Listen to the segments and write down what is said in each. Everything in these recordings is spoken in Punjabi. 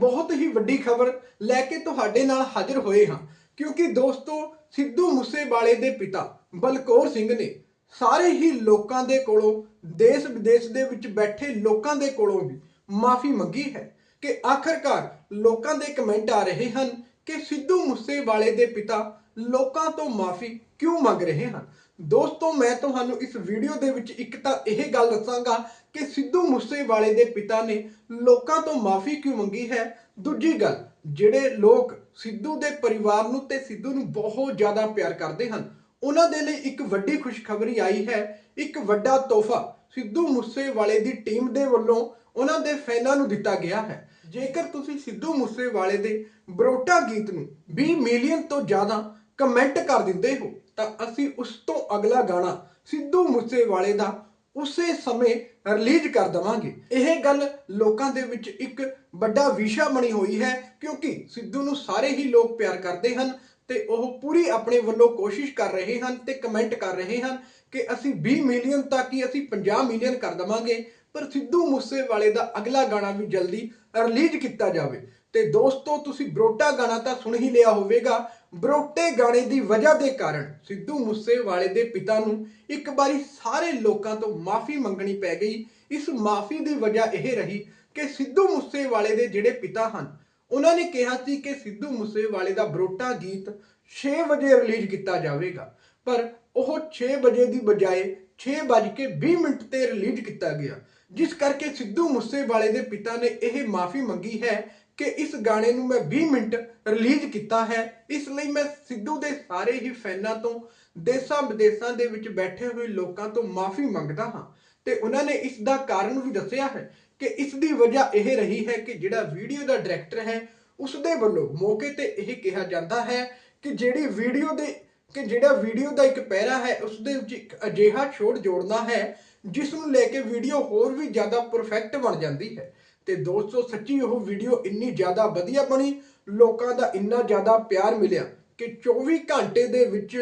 ਬਹੁਤ ਹੀ ਵੱਡੀ ਖਬਰ ਲੈ ਕੇ ਤੁਹਾਡੇ ਨਾਲ ਹਾਜ਼ਰ ਹੋਏ ਹਾਂ। ਕਿਉਂਕਿ ਦੋਸਤੋ, ਸਿੱਧੂ ਮੂਸੇਵਾਲੇ ਦੇ ਪਿਤਾ ਬਲਕੌਰ ਸਿੰਘ ਨੇ ਸਾਰੇ ਹੀ ਲੋਕਾਂ ਦੇ ਕੋਲੋਂ ਦੇਸ਼ ਵਿਦੇਸ਼ ਦੇ ਵਿੱਚ ਬੈਠੇ ਲੋਕਾਂ ਦੇ ਕੋਲੋਂ ਵੀ ਮਾਫੀ ਮੰਗੀ ਹੈ ਕਿ ਆਖਰਕਾਰ ਲੋਕਾਂ ਦੇ ਕਮੈਂਟ ਆ ਰਹੇ ਹਨ ਕਿ ਸਿੱਧੂ ਮੂਸੇਵਾਲੇ ਦੇ ਪਿਤਾ ਲੋਕਾਂ ਤੋਂ ਮਾਫੀ ਕਿਉਂ ਮੰਗ ਰਹੇ ਹਨ? ਦੋਸਤੋ, ਮੈਂ ਤੁਹਾਨੂੰ ਇਸ ਵੀਡੀਓ ਦੇ ਵਿੱਚ ਇੱਕ ਤਾਂ ਇਹ ਗੱਲ ਦੱਸਾਂਗਾ ਕਿ ਸਿੱਧੂ ਮੂਸੇਵਾਲੇ ਦੇ ਪਿਤਾ ਨੇ ਲੋਕਾਂ ਤੋਂ ਮਾਫੀ ਕਿਉਂ ਮੰਗੀ ਹੈ? ਦੂਜੀ ਗੱਲ, ਜਿਹੜੇ ਲੋਕ ਸਿੱਧੂ ਦੇ ਪਰਿਵਾਰ ਨੂੰ ਤੇ ਸਿੱਧੂ ਨੂੰ ਬਹੁਤ ਜ਼ਿਆਦਾ ਪਿਆਰ ਕਰਦੇ ਹਨ, ਉਹਨਾਂ ਦੇ ਲਈ ਇੱਕ ਵੱਡੀ ਖੁਸ਼ਖਬਰੀ ਆਈ ਹੈ, ਇੱਕ ਵੱਡਾ ਤੋਹਫਾ ਸਿੱਧੂ ਮੂਸੇਵਾਲੇ ਦੀ ਟੀਮ ਦੇ ਵੱਲੋਂ ਉਹਨਾਂ ਦੇ ਫੈਨਾਂ ਨੂੰ ਦਿੱਤਾ ਗਿਆ ਹੈ। ਜੇਕਰ ਤੁਸੀਂ ਸਿੱਧੂ ਮੂਸੇਵਾਲੇ ਦੇ ਬਰੋਟਾ ਗੀਤ ਨੂੰ 20 ਮਿਲੀਅਨ ਤੋਂ ਜ਼ਿਆਦਾ ਕਮੈਂਟ ਕਰ ਦਿੰਦੇ ਹੋ, ਤਾਂ ਅਸੀਂ ਉਸ ਤੋਂ ਅਗਲਾ ਗਾਣਾ ਸਿੱਧੂ ਮੂਸੇਵਾਲੇ ਦਾ ਉਸੇ ਸਮੇਂ ਰਿਲੀਜ਼ ਕਰ ਦਵਾਂਗੇ। ਇਹ ਗੱਲ ਲੋਕਾਂ ਦੇ ਵਿੱਚ ਇੱਕ ਵੱਡਾ ਵਿਸ਼ਾ ਬਣੀ ਹੋਈ ਹੈ, ਕਿਉਂਕਿ ਸਿੱਧੂ ਨੂੰ ਸਾਰੇ ਹੀ ਲੋਕ ਪਿਆਰ ਕਰਦੇ ਹਨ ਤੇ ਉਹ ਪੂਰੀ ਆਪਣੇ ਵੱਲੋਂ ਕੋਸ਼ਿਸ਼ ਕਰ ਰਹੇ ਹਨ ਤੇ ਕਮੈਂਟ ਕਰ ਰਹੇ ਹਨ ਕਿ ਅਸੀਂ 20 ਮਿਲੀਅਨ ਤੱਕ ਹੀ ਅਸੀਂ 50 ਮਿਲੀਅਨ ਕਰ ਦਵਾਂਗੇ, ਪਰ ਸਿੱਧੂ ਮੂਸੇਵਾਲੇ ਦਾ ਅਗਲਾ ਗਾਣਾ ਵੀ ਜਲਦੀ ਰਿਲੀਜ਼ ਕੀਤਾ ਜਾਵੇ। ਤੇ ਦੋਸਤੋ, ਤੁਸੀਂ ਬਰੋਟਾ ਗਾਣਾ ਤਾਂ ਸੁਣ ਹੀ ਲਿਆ ਹੋਵੇਗਾ ਬਰੋਟੇ ਗਾਣੇ ਦੀ ਵਜ੍ਹਾ ਦੇ ਕਾਰਨ ਸਿੱਧੂ ਮੂਸੇਵਾਲੇ ਦੇ ਪਿਤਾ ਨੂੰ ਇੱਕ ਵਾਰੀ ਸਾਰੇ ਲੋਕਾਂ ਤੋਂ ਮਾਫੀ ਮੰਗਣੀ ਪੈ ਗਈ। ਇਸ ਮਾਫੀ ਦੀ ਵਜ੍ਹਾ ਇਹ ਰਹੀ ਕਿ ਸਿੱਧੂ ਮੂਸੇਵਾਲੇ ਦੇ ਜਿਹੜੇ ਪਿਤਾ ਹਨ, ਉਹਨਾਂ ਨੇ ਕਿਹਾ ਸੀ ਕਿ ਸਿੱਧੂ ਮੂਸੇਵਾਲੇ ਦਾ ਬਰੋਟਾ ਗੀਤ 6 ਵਜੇ ਰਿਲੀਜ਼ ਕੀਤਾ ਜਾਵੇਗਾ। ਪਰ ਉਹ 6 ਵਜੇ ਦੀ ਬਜਾਏ 6:20 ਮਿੰਟ ਤੇ ਰਿਲੀਜ਼ ਕੀਤਾ ਗਿਆ, ਜਿਸ ਕਰਕੇ ਸਿੱਧੂ ਮੂਸੇਵਾਲੇ ਦੇ ਪਿਤਾ ਨੇ ਇਹ ਮਾਫੀ ਮੰਗੀ ਹੈ ਕਿ ਇਸ ਗਾਣੇ ਨੂੰ ਮੈਂ 20 ਮਿੰਟ ਰਿਲੀਜ਼ ਕੀਤਾ ਹੈ। ਇਸ ਲਈ ਮੈਂ ਸਿੱਧੂ ਦੇ ਸਾਰੇ ਹੀ ਫੈਨਾਂ ਤੋਂ ਦੇਸ਼ਾਂ ਵਿਦੇਸ਼ਾਂ ਦੇ ਵਿੱਚ ਬੈਠੇ ਹੋਏ ਲੋਕਾਂ ਤੋਂ ਮਾਫੀ ਮੰਗਦਾ ਹਾਂ ਤੇ ਉਹਨਾਂ ਨੇ ਇਸ ਦਾ ਕਾਰਨ ਵੀ ਦੱਸਿਆ ਹੈ ਕਿ ਇਸ ਦੀ ਵਜ੍ਹਾ ਇਹ ਰਹੀ ਹੈ ਕਿ ਜਿਹੜਾ ਵੀਡੀਓ ਦਾ ਡਾਇਰੈਕਟਰ ਹੈ ਉਸ ਦੇ ਵੱਲੋਂ ਮੌਕੇ ਤੇ ਇਹ ਕਿਹਾ ਜਾਂਦਾ ਹੈ ਕਿ ਜਿਹੜੀ ਵੀਡੀਓ ਦੇ ਕਿ ਜਿਹੜਾ ਵੀਡੀਓ ਦਾ ਇੱਕ ਪੈਰਾ ਹੈ, ਉਸ ਦੇ ਵਿੱਚ ਇੱਕ ਅਜਿਹਾ ਛੋੜ ਜੋੜਨਾ ਹੈ, ਜਿਸ ਨੂੰ ਲੈ ਕੇ ਵੀਡੀਓ ਹੋਰ ਵੀ ਜ਼ਿਆਦਾ ਪਰਫੈਕਟ ਬਣ ਜਾਂਦੀ ਹੈ। ਤੇ ਦੋਸਤੋ, ਸੱਚੀ ਉਹ ਵੀਡੀਓ ਇੰਨੀ ਜ਼ਿਆਦਾ ਵਧੀਆ ਬਣੀ, ਲੋਕਾਂ ਦਾ ਇੰਨਾ ਜ਼ਿਆਦਾ ਪਿਆਰ ਮਿਲਿਆ ਕਿ 24 ਘੰਟੇ ਦੇ ਵਿੱਚ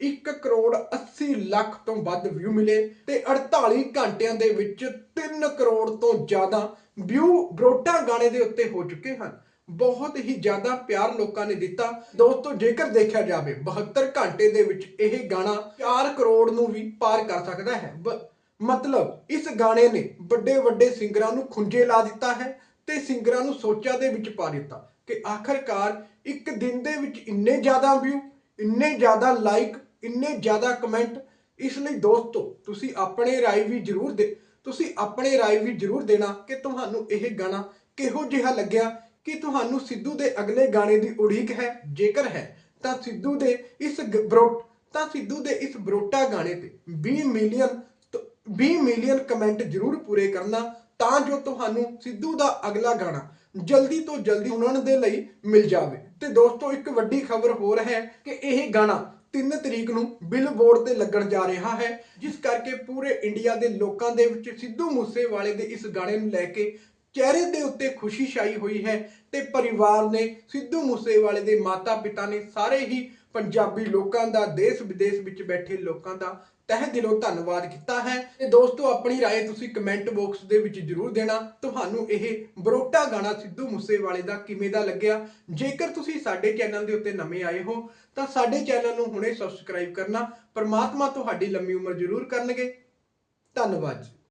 1 ਕਰੋੜ 80 ਲੱਖ ਤੋਂ ਵੱਧ ਵਿਊ ਮਿਲੇ ਤੇ 48 ਘੰਟਿਆਂ ਦੇ ਵਿੱਚ 3 ਕਰੋੜ ਤੋਂ ਜ਼ਿਆਦਾ ਵਿਊ ਬਰੋਟਾ ਗਾਣੇ ਦੇ ਉੱਤੇ ਹੋ ਚੁੱਕੇ ਹਨ। ਬਹੁਤ ਹੀ ਜ਼ਿਆਦਾ ਪਿਆਰ ਲੋਕਾਂ ਨੇ ਦਿੱਤਾ। ਦੋਸਤੋ, ਜੇਕਰ ਦੇਖਿਆ ਜਾਵੇ 72 ਘੰਟੇ ਦੇ ਵਿੱਚ ਇਹ ਗਾਣਾ 4 ਕਰੋੜ ਨੂੰ ਵੀ ਪਾਰ ਕਰ ਸਕਦਾ ਹੈ। ਮਤਲਬ ਇਸ ਗਾਣੇ ਨੇ ਵੱਡੇ ਵੱਡੇ ਸਿੰਗਰਾਂ ਨੂੰ ਖੁੰਝੇ ਲਾ ਦਿੱਤਾ ਹੈ ਤੇ ਸਿੰਗਰਾਂ ਨੂੰ ਸੋਚਾਂ ਦੇ ਵਿੱਚ ਪਾ ਦਿੱਤਾ ਕਿ ਆਖਰਕਾਰ ਇੱਕ ਦਿਨ ਦੇ ਵਿੱਚ ਇੰਨੇ ਜ਼ਿਆਦਾ ਵਿਊ ਇੰਨੇ ਜ਼ਿਆਦਾ ਲਾਈਕ ਇੰਨੇ ਜ਼ਿਆਦਾ ਕਮੈਂਟ ਇਸ ਲਈ ਦੋਸਤੋ, ਤੁਸੀਂ ਆਪਣੇ ਰਾਏ ਵੀ ਜ਼ਰੂਰ ਦੇ, ਤੁਸੀਂ ਆਪਣੇ ਰਾਏ ਵੀ ਜ਼ਰੂਰ ਦੇਣਾ ਕਿ ਤੁਹਾਨੂੰ ਇਹ ਗਾਣਾ ਕਿਹੋ ਜਿਹਾ ਲੱਗਿਆ ਕਿ ਤੁਹਾਨੂੰ ਸਿੱਧੂ ਦੇ ਅਗਲੇ ਗਾਣੇ ਦੀ ਉਡੀਕ ਹੈ, ਜੇਕਰ ਹੈ, ਤਾਂ ਸਿੱਧੂ ਦੇ ਇਸ ਗ- ਤਾਂ ਸਿੱਧੂ ਦੇ ਇਸ ਬਰੋਟਾ ਗਾਣੇ ਤੇ 20 ਮਿਲੀਅਨ ਤੋਂ 20 ਮਿਲੀਅਨ ਕਮੈਂਟ ਜ਼ਰੂਰ ਪੂਰੇ ਕਰਨਾ, ਤਾਂ ਜੋ ਤੁਹਾਨੂੰ ਸਿੱਧੂ ਦਾ ਅਗਲਾ ਗਾਣਾ ਜਲਦੀ ਤੋਂ ਜਲਦੀ ਸੁਣਨ ਦੇ ਲਈ ਮਿਲ ਜਾਵੇ। ਤੇ ਦੋਸਤੋ, ਇੱਕ ਵੱਡੀ ਖਬਰ ਹੋਰ ਹੈ ਕਿ ਇਹ ਗਾਣਾ 3 ਤਰੀਕ ਨੂੰ ਬਿਲਬੋਰਡ ਤੇ ਲੱਗਣ ਜਾ ਰਿਹਾ ਹੈ, ਜਿਸ ਕਰਕੇ ਪੂਰੇ ਇੰਡੀਆ ਦੇ ਲੋਕਾਂ ਦੇ ਵਿੱਚ ਸਿੱਧੂ ਮੂਸੇਵਾਲੇ ਦੇ ਇਸ ਗਾਣੇ ਨੂੰ ਲੈ ਕੇ ਚਿਹਰੇ ਦੇ ਉੱਤੇ ਖੁਸ਼ੀ ਛਾਈ ਹੋਈ ਹੈ ਤੇ ਪਰਿਵਾਰ ਨੇ ਸਿੱਧੂ ਮੂਸੇਵਾਲੇ ਦੇ ਮਾਤਾ-ਪਿਤਾ ਨੇ ਸਾਰੇ ਹੀ ਪੰਜਾਬੀ ਲੋਕਾਂ ਦਾ ਦੇਸ਼ ਵਿਦੇਸ਼ ਵਿੱਚ ਬੈਠੇ ਲੋਕਾਂ ਦਾ ਤਹਿ ਦਿਲੋਂ ਧੰਨਵਾਦ ਕੀਤਾ ਹੈ ਤੇ ਦੋਸਤੋ ਆਪਣੀ رائے ਤੁਸੀਂ ਕਮੈਂਟ ਬਾਕਸ ਦੇ ਵਿੱਚ ਜਰੂਰ ਦੇਣਾ ਤੁਹਾਨੂੰ ਇਹ ਬਰੋਟਾ ਗਾਣਾ ਸਿੱਧੂ ਮੂਸੇਵਾਲੇ ਦਾ ਕਿਵੇਂ ਦਾ ਲੱਗਿਆ ਜੇਕਰ ਤੁਸੀਂ ਸਾਡੇ ਚੈਨਲ ਦੇ ਉੱਤੇ ਨਵੇਂ ਆਏ ਹੋ ਤਾਂ ਸਾਡੇ ਚੈਨਲ ਨੂੰ ਹੁਣੇ ਸਬਸਕ੍ਰਾਈਬ ਕਰਨਾ ਪਰਮਾਤਮਾ ਤੁਹਾਡੀ ਲੰਮੀ ਉਮਰ ਜ਼ਰੂਰ ਕਰਨਗੇ ਧੰਨਵਾਦ ਜੀ